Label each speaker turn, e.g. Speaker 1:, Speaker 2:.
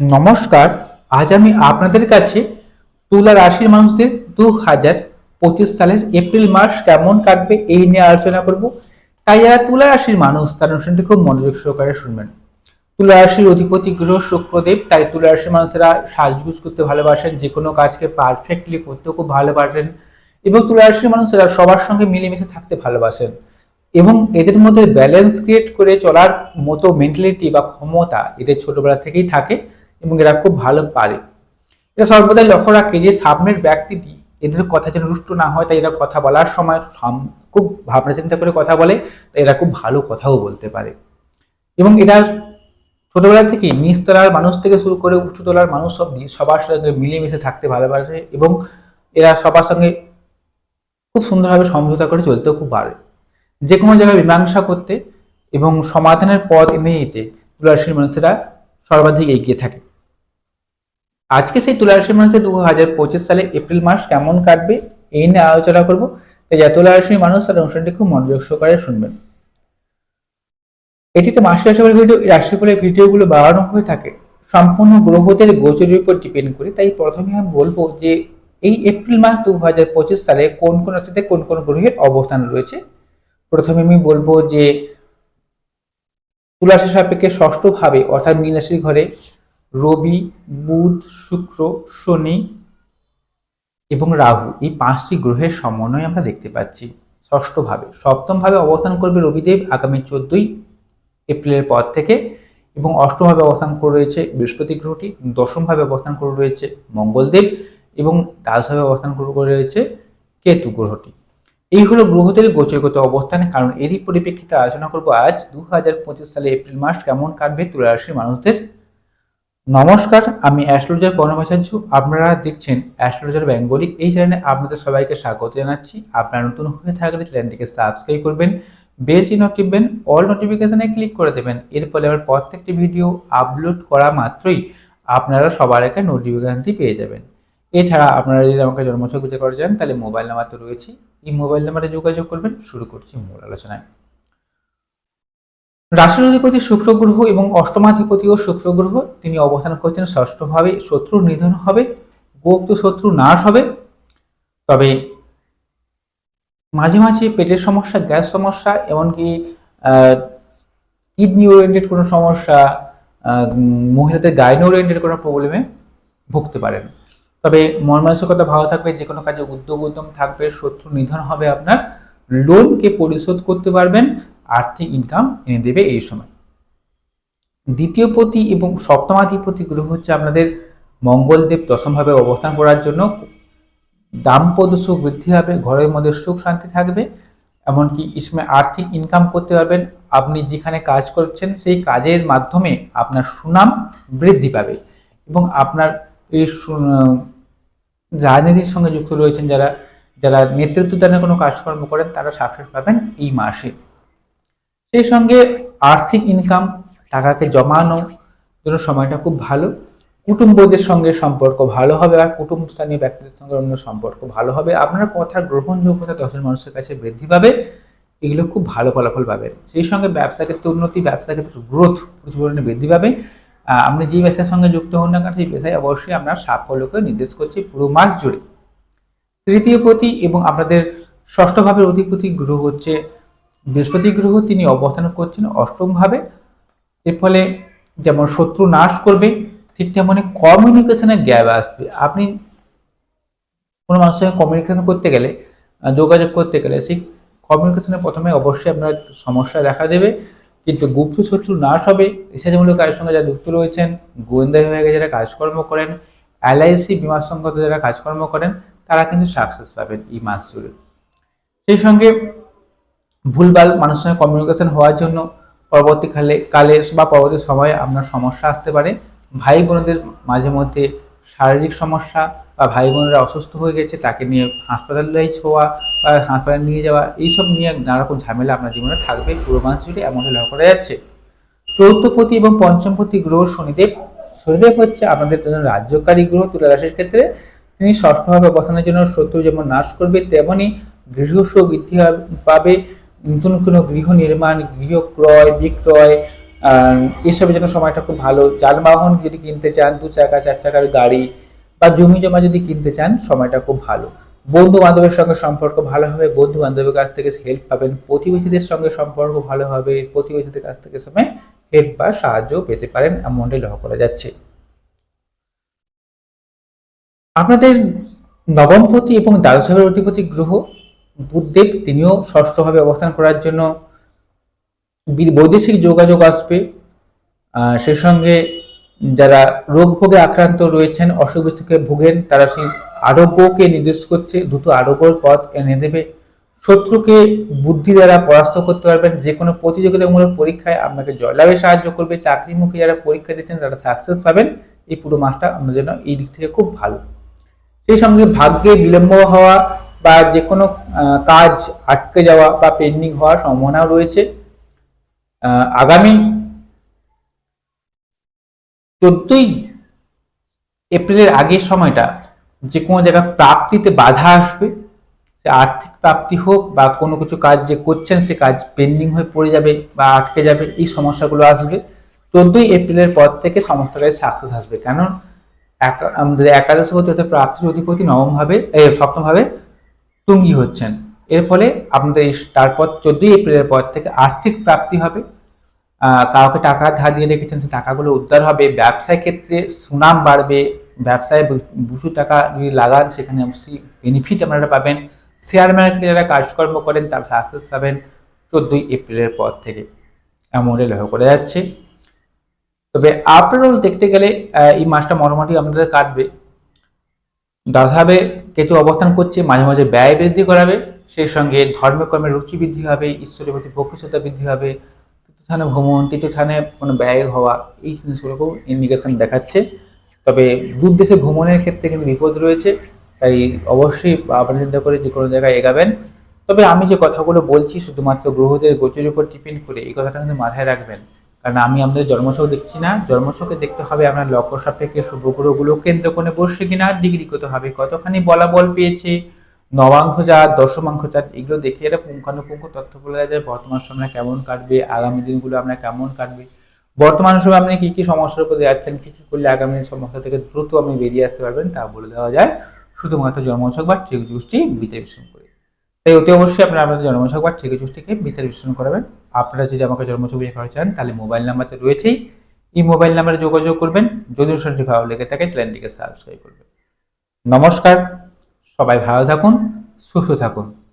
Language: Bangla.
Speaker 1: নমস্কার, আজ আমি আপনাদের কাছে তুলা রাশির মানুষদের দু হাজার পঁচিশ সালের এপ্রিল মাস কেমন কাটবে এই নিয়ে আলোচনা করব। তাই যারা তুলা রাশির মানুষ, তার অনুষ্ঠানটি খুব মনোযোগ সহকারে শুনবেন। তুলা রাশির অধিপতি গ্রহ শুক্রদেব, তাই তুলা রাশির মানুষেরা সাজগুজ করতে ভালোবাসেন, যে কোনো কাজকে পারফেক্টলি করতেও খুব ভালোবাসেন এবং তুলা রাশির মানুষেরা সবার সঙ্গে মিলেমিশে থাকতে ভালোবাসেন এবং এদের মধ্যে ব্যালেন্স ক্রিয়েট করে চলার মতো মেন্টালিটি বা ক্ষমতা এদের ছোটবেলা থেকেই থাকে। এবং এরা খুব ভালো পারে। এরা সর্বদাই লক্ষ্য রাখে যে সামনের ব্যক্তিটি এদের কথা যেন রুষ্ট না হয়, তাই এরা কথা বলার সময় সাম- খুব ভাবনা চিন্তা করে কথা বলে, তাই এরা খুব ভালো কথাও বলতে পারে। এবং এরা ছোটবেলা থেকে নিচতলার মানুষ থেকে শুরু করে উচ্চতলার মানুষ সব অব্দি সবার সঙ্গে মিলেমিশে থাকতে ভালোবাসে এবং এরা সবার সঙ্গে খুব সুন্দরভাবে সমঝোতা করে চলতেও খুব পারে। যে কোনো জায়গায় মীমাংসা করতে এবং সমাধানের পথ এনে দিতে তুলারাশির মানুষেরা সর্বাধিক এগিয়ে থাকে। আজকে সেই তুলারাশির মানুষের দু হাজার পঁচিশ সালে এপ্রিল মাস কেমন কাটবে এই নিয়ে আলোচনা করব। তাই যা তুলারাশির মানুষ তার অনুষ্ঠানটি খুব মনোযোগ সহকারে শুনবেন। এটি তো মাসের রাশিফলের ভিডিও এই রাশিফলের ভিডিওগুলো বাড়ানো হয়ে থাকে। সম্পূর্ণ গ্রহদের গোচরের উপর ডিপেন্ড করে। তাই প্রথমে আমি বলব যে, এই এপ্রিল মাস দু হাজার পঁচিশ সালে কোন কোন রাশিতে কোন কোন গ্রহের অবস্থান রয়েছে? প্রথমে আমি বলব যে তুলাশি সাপেক্ষে ষষ্ঠ ভাবে অর্থাৎ মীন রাশির ঘরে রবি, বুধ, শুক্র, শনি এবং রাহু। এই পাঁচটি গ্রহের সমন্বয় আমরা দেখতে পাচ্ছি ষষ্ঠ ভাবে সপ্তম ভাবে অবস্থান করবে রবিদেব আগামী চোদ্দই এপ্রিলের পর থেকে এবং অষ্টম ভাবে অবস্থান করে রয়েছে বৃহস্পতি গ্রহটি দশম ভাবে অবস্থান করে রয়েছে মঙ্গলদেব এবং দ্বাদশভাবে অবস্থান করে রয়েছে কেতু গ্রহটি। এই হলো গ্রহদের গোচরগত অবস্থান, কারণ এরই পরিপ্রেক্ষিতে আলোচনা করব আজ দু হাজার পঁচিশ সালে এপ্রিল মাস কেমন কাটবে তুলা রাশির মানুষদের নমস্কার, আমি অ্যাস্ট্রোলজার পর্ণমাচার্য আপনারা দেখছেন অ্যাস্ট্রোলজার বেঙ্গলি। এই চ্যানেলে আপনাদের সবাইকে স্বাগত জানাচ্ছি। আপনারা নতুন হয়ে থাকলে চ্যানেলটিকে সাবস্ক্রাইব করবেন, বেল চিহ্ন টিপবেন, অল নোটিফিকেশনে ক্লিক করে দেবেন। এর ফলে আমার প্রত্যেকটি ভিডিও আপলোড করা মাত্রই আপনারা সবার আগে নোটিফিকেশনটি পেয়ে যাবেন। এছাড়া আপনারা যদি আমাকে জন্মছক করে যান তাহলে মোবাইল নাম্বার তো রয়েছে। এই মোবাইল নাম্বারে যোগাযোগ করবেন। শুরু করছি মূল আলোচনায়। রাশির অধিপতি শুক্র গ্রহ এবং অষ্টমাধিপতি ও শুক্র গ্রহ তিনি অবস্থান করছেন ষষ্ঠভাবে শত্রু নিধন হবে, গোপ্ত শত্রু নাশ হবে। তবে মাঝে মাঝে পেটের সমস্যা, গ্যাস সমস্যা, এমনকি কিডনি ওরিয়েন্টেড কোনো সমস্যা মহিলাদের গাইনি ওরিয়েন্টেড কোনো প্রবলেমে ভুগতে পারেন। তবে মন ভালো থাকবে, যে কোনো কাজে উদ্যোগ উদ্যম থাকবে শত্রু নিধন হবে আপনার। লোনকে পরিশোধ করতে পারবেন আর্থিক ইনকাম এনে দেবে এই সময়। দ্বিতীয় পতি এবং সপ্তমাধিপতি গ্রহ হচ্ছে আপনাদের মঙ্গলদেব দশমভাবে অবস্থান করার জন্য। দাম্পত্য সুখ বৃদ্ধি হবে, ঘরের মধ্যে সুখ শান্তি থাকবে, এমনকি ইসমে আর্থিক ইনকাম করতে পারবেন। আপনি যেখানে কাজ করছেন, সেই কাজের মাধ্যমে আপনার সুনাম বৃদ্ধি পাবে এবং আপনার এই রাজনীতির সঙ্গে যুক্ত রয়েছেন যারা যারা নেতৃত্ব দানের কোনো কাজকর্ম করেন, তারা সাকসেস পাবেন এই মাসে। সেই সঙ্গে আর্থিক ইনকাম টাকাকে জমানো জন্য সময়টা খুব ভালো। কুটুম্বদের সঙ্গে সম্পর্ক ভালো হবে আর কুটুম্ব স্থানীয় ব্যক্তিদের সঙ্গে অন্য সম্পর্ক ভালো হবে। আপনার কথার গ্রহণযোগ্যতা দশজন মানুষের কাছে বৃদ্ধি পাবে, এগুলো খুব ভালো ফলাফল পাবেন সেই সঙ্গে ব্যবসা ক্ষেত্রে উন্নতি, ব্যবসা ক্ষেত্রে গ্রোথ প্রচুর পরিমাণে বৃদ্ধি পাবে। আপনি যে ব্যবসার সঙ্গে যুক্ত হন না কেন, সেই পেশায় অবশ্যই আপনার সাফল্যকে নির্দেশ করছে পুরো মাস জুড়ে। তৃতীয় প্রতি এবং আপনাদের ষষ্ঠ ভাবের অধিপতি গ্রহ হচ্ছে বৃহস্পতি গ্রহ তিনি অবস্থান করছেন অষ্টম ভাবে এর ফলে যেমন শত্রু নাশ করবে, ঠিক তেমনি কমিউনিকেশনের গ্যাপ আসবে। আপনি কোনো মানুষের সঙ্গে কমিউনিকেশন করতে গেলে যোগাযোগ করতে গেলে সেই কমিউনিকেশনের প্রথমে অবশ্যই আপনার সমস্যা দেখা দেবে। কিন্তু গুপ্ত শত্রু নাশ হবে রিসার্চমূলক কাজের সঙ্গে যারা যুক্ত রয়েছেন, গোয়েন্দা বিভাগে যারা কাজকর্ম করেন এলআইসি বিমা সংক্রান্ত যারা কাজকর্ম করেন, তারা কিন্তু সাকসেস পাবেন এই মাস জুড়ে। সেই সঙ্গে ভুলভাল মানুষের সঙ্গে কমিউনিকেশন হওয়ার জন্য পরবর্তীকালে, কালে বা পরবর্তী সময়ে আপনার সমস্যা আসতে পারে। ভাই বোনদের মাঝে মধ্যে শারীরিক সমস্যা বা ভাই বোনেরা অসুস্থ হয়ে গেছে, তাকে নিয়ে হাসপাতালাইজ হওয়া বা হাসপাতালে নিয়ে যাওয়া, এইসব নিয়ে নানা রকম ঝামেলা আপনার জীবনে থাকবে। পুরো মাস জুড়ে এমনটা লক্ষ্য করা যাচ্ছে। চৌথপতি এবং পঞ্চমপতি গ্রহ শনিদেব। শনিদেব হচ্ছে আপনাদের জন্য রাজ্যকারী গ্রহ তুলা ক্ষেত্রে। তিনি ষষ্ঠভাবে অবস্থানের জন্য শত্রু যেমন নাশ করবে, তেমনি গৃহসুখ বৃদ্ধি পাবে। নতুন কোনো গৃহ নির্মাণ, গৃহ ক্রয়, বিক্রয় এসবের জন্য সময়টা খুব ভালো। যানবাহন যদি কিনতে চান, দু চাকা, চার চাকার গাড়ি বা জমি জমা যদি কিনতে চান, সময়টা খুব ভালো। বন্ধু বান্ধবের সঙ্গে সম্পর্ক ভালো হবে বন্ধু বান্ধবের কাছ থেকে হেল্প পাবেন, প্রতিবেশীদের সঙ্গে সম্পর্ক ভালো হবে, প্রতিবেশীদের কাছ থেকে সময় হেল্প বা সাহায্য পেতে পারেন, এমনটাই লক্ষ্য করা যাচ্ছে। আপনাদের নবমপতি এবং দ্বাদশভাবের অধিপতি গ্রহ বুধদেব তিনিও ষষ্ঠভাবে অবস্থান করার জন্য বৈদেশিক যোগাযোগ আসবে। সেই সঙ্গে যারা রোগ ভোগে আক্রান্ত রয়েছেন, অসুখ বিসুখে ভুগেন, তারা সেই আরোগ্যকে নির্দেশ করছে। দ্রুত আরোগ্যর পথ এনে দেবে। শত্রুকে বুদ্ধি দ্বারা পরাস্ত করতে পারবেন। যে কোনো প্রতিযোগিতামূলক পরীক্ষায় আপনাকে জয়লাভে সাহায্য করবে। চাকরিমুখী যারা পরীক্ষা দিচ্ছেন তারা সাকসেস পাবেন, এই পুরো মাসটা আপনার জন্য এই দিক থেকে খুব ভালো। সেই সঙ্গে ভাগ্যে বিলম্ব হওয়া বা যে কোনো কাজ আটকে যাওয়া বা পেন্ডিং হওয়ার সম্ভাবনাও রয়েছে। আগামী চোদ্দই এপ্রিলের আগের সময়টা যে কোনো জায়গায় প্রাপ্তিতে বাধা আসবে, সে আর্থিক প্রাপ্তি হোক বা কোনো কিছু কাজ যে করছেন সে কাজ পেন্ডিং হয়ে পড়ে যাবে বা আটকে যাবে, এই সমস্যাগুলো আসবে। চোদ্দই এপ্রিলের পর থেকে সমস্ত কাজে সাকসেস আসবে কারণ আমাদের একাদশ পতি অর্থাৎ প্রাপ্তির অধিপতি নবম ভাবে এই সপ্তম ভাবে তুঙ্গি হচ্ছেন। এর ফলে আপনাদের এই তারপর চোদ্দই এপ্রিলের পর থেকে আর্থিক প্রাপ্তি হবে। কাউকে টাকা ধার দিয়ে রেখেছেন, সে টাকাগুলো উদ্ধার হবে। ব্যবসায় ক্ষেত্রে সুনাম বাড়বে। ব্যবসায় প্রচুর টাকা যদি লাগান, সেখানে অবশ্যই বেনিফিট আপনারা পাবেন। শেয়ার মার্কেটে যারা কাজকর্ম করেন, তার সাকসেস পাবেন চোদ্দই এপ্রিলের পর থেকে। এমনটাই লক্ষ্য করা যাচ্ছে। তবে আপনারাও দেখতে গেলে এই মাসটা মোটামুটি আপনাদের কাটবে। দাধাবে কেতু অবস্থান করছে, মাঝে মাঝে ব্যয় বৃদ্ধি করাবে, সেই সঙ্গে ধর্মকর্মের রুচি বৃদ্ধি হবে, ঈশ্বরের প্রতি ভক্তিশ্রদ্ধা বৃদ্ধি হবে, তীর্থস্থানে ভ্রমণ, তীর্থস্থানে কোনো ব্যয় হওয়া, এই জিনিসগুলোকেও ইন্ডিকেশন দেখাচ্ছে। তবে দূর দেশে ভ্রমণের ক্ষেত্রে কিন্তু বিপদ রয়েছে, তাই অবশ্যই আপনার চিন্তা করে যে কোনো জায়গায় এগাবেন। তবে আমি যে কথাগুলো বলছি, শুধুমাত্র গ্রহদের গোচরের উপর ডিপেন্ড করে, এই কথাটা কিন্তু মাথায় রাখবেন। কারণ আমি আমাদের জন্মছক দেখছি না। জন্মছকে দেখতে হবে আপনার লক্ষ্য সাপেক্ষে শুভ গ্রহগুলো কেন্দ্র কোণে বসছে কিনা, ডিগ্রি কত হবে, কতখানি বলা বল পেয়েছে নবাঙ্ক চার দশমাঙ্ক চার এগুলো দেখে এটা পুঙ্খানুপুঙ্খ তথ্য বলে যায় বর্তমান সময় কেমন কাটবে, আগামী দিনগুলো আপনার কেমন কাটবে। বর্তমান সময় আপনি কী কী সমস্যার উপর যাচ্ছেন কী কী করলে আগামী সমস্যা থেকে দ্রুত আপনি বেরিয়ে আসতে পারবেন তা বলে দেওয়া যায়। শুধুমাত্র জন্মছক বা ঠিক জুষ্টি বিচার বিশ্লেষণ করে। তাই অতি অবশ্যই আপনারা আপনাদের জন্মছক বা ঠিক জুষ্টিকে বিচার বিশ্লেষণ করাবেন। আপনারা যদি আমাকে জন্মছক বিচার করা চান, তাহলে মোবাইল নাম্বার তো রয়েছেই। এই মোবাইল নাম্বারে যোগাযোগ করবেন। যদি অনুষ্ঠানটি ভালো লেগে থাকে, চ্যানেলটিকে সাবস্ক্রাইব করবেন। নমস্কার। সবাই ভালো থাকুন, সুস্থ থাকুন।